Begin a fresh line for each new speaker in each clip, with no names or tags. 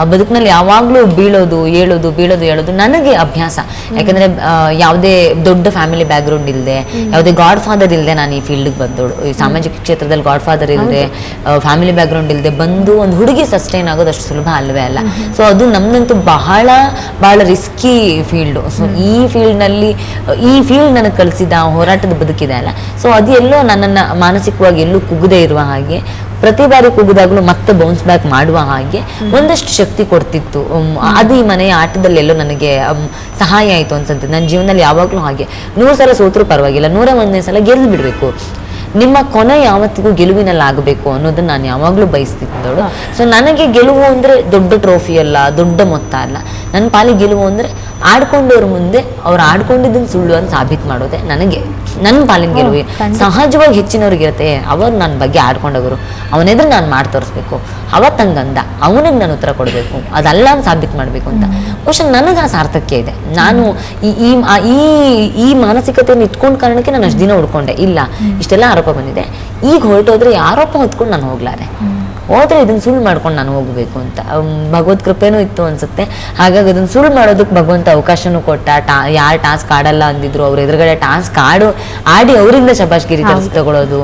ಆ ಬದುಕಿನಲ್ಲಿ ಯಾವಾಗ್ಲೂ ಬೀಳೋದು ಏಳೋದು ಬೀಳೋದು ಹೇಳೋದು ನನಗೆ ಅಭ್ಯಾಸ. ಯಾಕಂದ್ರೆ ಯಾವುದೇ ದೊಡ್ಡ ಫ್ಯಾಮಿಲಿ ಬ್ಯಾಕ್ಗ್ರೌಂಡ್ ಇಲ್ಲದೆ ಯಾವುದೇ ಗಾಡ್ ಫಾದರ್ ಇಲ್ಲದೆ ನಾನು ಈ ಫೀಲ್ಡ್ಗೆ ಬಂದೋಳು ಈ ಸಾಮಾಜಿಕ ಕ್ಷೇತ್ರದಲ್ಲಿ ಗಾಡ್ ಫಾದರ್ ಇಲ್ಲದೆ ಫ್ಯಾಮಿಲಿ ಬ್ಯಾಕ್ಗ್ರೌಂಡ್ ಇಲ್ಲದೆ ಬಂದು ಒಂದು ಹುಡುಗಿ ಸಸ್ಟೈನ್ ಆಗೋದು ಅಷ್ಟು ಸುಲಭ ಅಲ್ವೇ ಅಲ್ಲ. ಸೊ ಅದು ನಮ್ದಂತೂ ಬಹಳ ಬಹಳ ರಿಸ್ಕಿ ಫೀಲ್ಡು ಸೊ ಈ ಫೀಲ್ಡ್ನಲ್ಲಿ ಈ ಫೀಲ್ಡ್ ನನಗೆ ಕಲಿಸಿದ ಹೋರಾಟದ ಬದುಕಿದೆ ಅಲ್ಲ. ಸೊ ಅದು ಎಲ್ಲೋ ನನ್ನನ್ನು ಮಾನಸಿಕವಾಗಿ ಎಲ್ಲೂ ಕುಗ್ಗದೆ ಇರುವ ಹಾಗೆ ಪ್ರತಿ ಬಾರಿ ಕೂಗಿದಾಗ್ಲೂ ಮತ್ತೆ ಬೌನ್ಸ್ ಬ್ಯಾಕ್ ಮಾಡುವ ಹಾಗೆ ಒಂದಷ್ಟು ಶಕ್ತಿ ಕೊಡ್ತಿತ್ತು. ಅದು ಈ ಮನೆಯ ಆಟದಲ್ಲೆಲ್ಲೋ ನನಗೆ ಸಹಾಯ ಆಯಿತು ಅನ್ಸಂತೆ ನನ್ನ ಜೀವನದಲ್ಲಿ ಯಾವಾಗಲೂ ಹಾಗೆ. ನೂರು ಸಲ ಸೋತ್ರೂ ಪರವಾಗಿಲ್ಲ. ನೂರ ಒಂದನೇ ಸಲ ಗೆದ್ದು ಬಿಡಬೇಕು ನಿಮ್ಮ ಕೊನೆ ಯಾವತ್ತಿಗೂ ಗೆಲುವಿನಲ್ಲಿ ಆಗಬೇಕು ಅನ್ನೋದನ್ನ ನಾನು ಯಾವಾಗಲೂ ಬಯಸ್ತಿದ್ದೋಳು ಸೊ ನನಗೆ ಗೆಲುವು ಅಂದರೆ ದೊಡ್ಡ ಟ್ರೋಫಿ ಅಲ್ಲ ದೊಡ್ಡ ಮೊತ್ತ ಅಲ್ಲ. ನನ್ನ ಪಾಲಿಗೆ ಗೆಲುವು ಅಂದರೆ ಆಡ್ಕೊಂಡವ್ರ ಮುಂದೆ ಅವ್ರು ಆಡ್ಕೊಂಡಿದ್ದನ್ನು ಸುಳ್ಳು ಅಂತ ಸಾಬೀತು ಮಾಡೋದೆ ನನಗೆ. ನನ್ನ ಪಾಲಿನ ಗೆಲುವು ಸಹಜವಾಗಿ ಹೆಚ್ಚಿನವ್ರಿಗಿರುತ್ತೆ ಅವರು ನನ್ನ ಬಗ್ಗೆ ಆಡ್ಕೊಂಡವರು. ಅವನೆದ್ರೆ ನಾನು ಮಾಡಿ ತೋರಿಸ್ಬೇಕು ಅವತ್ತಂಗಂದ ಅವನಿಗೆ ನಾನು ಉತ್ತರ ಕೊಡಬೇಕು. ಅದಲ್ಲ ಅಂತ ಸಾಬೀತು ಮಾಡಬೇಕು ಅಂತ. ಕ್ವಶನ್ ನನಗೆ ಆ ಸಾರ್ಥಕ್ಯ ಇದೆ. ನಾನು ಈ ಈ ಈ ಮಾನಸಿಕತೆಯನ್ನು ಇಟ್ಕೊಂಡ ಕಾರಣಕ್ಕೆ ನಾನು ಅಷ್ಟು ದಿನ ಉಡ್ಕೊಂಡೆ. ಇಲ್ಲ ಇಷ್ಟೆಲ್ಲ ಆರೋಪ ಬಂದಿದೆ. ಈಗ ಹೊರಟೋದ್ರೆ ಆರೋಪ ಹೊತ್ಕೊಂಡು ನಾನು ಹೋಗ್ಲಾರೆ. ಹೋದ್ರೆ ಇದನ್ನ ಸುಳ್ಳು ಮಾಡ್ಕೊಂಡು ನಾನು ಹೋಗ್ಬೇಕು ಅಂತ. ಭಗವದ್ ಭಗವತ್ ಕೃಪೆನೂ ಇತ್ತು ಅನ್ಸುತ್ತೆ. ಹಾಗಾಗಿ ಅದನ್ನ ಸುಳ್ಳು ಮಾಡೋದಕ್ಕೆ ಭಗವಂತ ಅವಕಾಶನೂ ಕೊಟ್ಟ ಟಾ ಯಾರು ಟಾಸ್ಕ್ ಆಡಲ್ಲ ಅಂದಿದ್ರು ಅವ್ರ ಎದುರುಗಡೆ ಟಾಸ್ಕ್ ಆಡು ಆಡಿ ಅವರಿಂದ ಶಬಾಷ್ಗಿರಿ ತರಿಸಿ ತಗೊಳ್ಳೋದು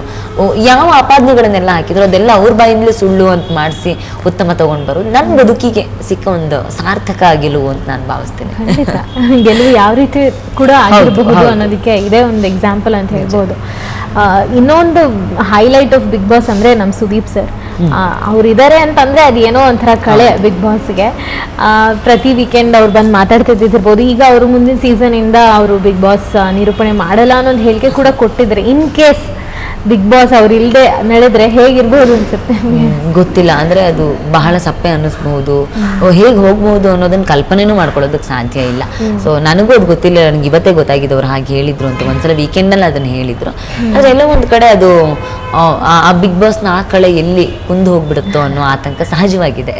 ಯಾವ ಆಪಾದನೆಗಳನ್ನೆಲ್ಲ ಹಾಕಿದ್ರು ಅದೆಲ್ಲ ಅವ್ರ ಬಾಯಿಂದಲೇ ಸುಳ್ಳು ಅಂತ ಮಾಡಿಸಿ ಉತ್ತಮ ತಗೊಂಡ್ ಬರೋದು. ನನ್ನ ಬದುಕಿಗೆ ಸಿಕ್ಕ ಒಂದು ಸಾರ್ಥಕ ಗೆಲುವು ಅಂತ ನಾನು ಭಾವಿಸ್ತೇನೆ.
ಗೆಲುವು ಯಾವ ರೀತಿ ಕೂಡ ಆಗಿರಬಹುದು
ಹೌದು.
ಅನ್ನೋದಕ್ಕೆ ಇದೇ ಒಂದು ಎಕ್ಸಾಂಪಲ್ ಅಂತ ಹೇಳ್ಬೋದು. ಇನ್ನೊಂದು ಹೈಲೈಟ್ ಆಫ್ ಬಿಗ್ ಬಾಸ್ ಅಂದ್ರೆ ನಮ್ಮ ಸುದೀಪ್ ಸರ್. ಅವ್ರು ಇದ್ದಾರೆ ಅಂತಂದ್ರೆ ಅದು ಏನೋ ಒಂಥರ ಕಳೆ ಬಿಗ್ ಬಾಸ್ಗೆ. ಪ್ರತಿ ವೀಕೆಂಡ್ ಅವ್ರು ಬಂದು ಮಾತಾಡ್ತಿದ್ದಿರ್ಬೋದು. ಈಗ ಅವರು ಮುಂದಿನ ಸೀಸನ್ ಇಂದ ಅವರು ಬಿಗ್ ಬಾಸ್ ನಿರೂಪಣೆ ಮಾಡಲ್ಲ ಅನ್ನೋದು ಹೇಳಿಕೆ ಕೂಡ ಕೊಟ್ಟಿದ್ದಾರೆ. ಇನ್ ಕೇಸ್ ಬಿಗ್ ಬಾಸ್ ಅವ್ರು ಇಲ್ಲದೆ ನಡೆದ್ರೆ ಹೇಗಿರ್ಬೋದು ಅನ್ಸುತ್ತೆ
ಗೊತ್ತಿಲ್ಲ. ಅಂದ್ರೆ ಅದು ಬಹಳ ಸಪ್ಪೆ ಅನ್ನಿಸ್ಬಹುದು ಹೇಗೆ ಹೋಗ್ಬಹುದು ಅನ್ನೋದನ್ನ ಕಲ್ಪನೆನೂ ಮಾಡ್ಕೊಳ್ಳೋದಕ್ಕೆ ಸಾಧ್ಯ ಇಲ್ಲ. ಸೊ ನನಗೂ ಅದು ಗೊತ್ತಿಲ್ಲ. ನನಗೆ ಇವತ್ತೇ ಗೊತ್ತಾಗಿದೆ ಅವ್ರು ಹಾಗೆ ಹೇಳಿದ್ರು ಅಂತ. ಒಂದ್ಸಲ ವೀಕೆಂಡ್ನಲ್ಲಿ ಅದನ್ನ ಹೇಳಿದ್ರು. ಆದರೆ ಎಲ್ಲ ಒಂದ್ ಕಡೆ ಅದು ಆ ಬಿಗ್ ಬಾಸ್ನ ಆ ಕಳೆ ಎಲ್ಲಿ ಕುಂದು ಹೋಗ್ಬಿಡುತ್ತೋ ಅನ್ನೋ ಆತಂಕ ಸಹಜವಾಗಿದೆ.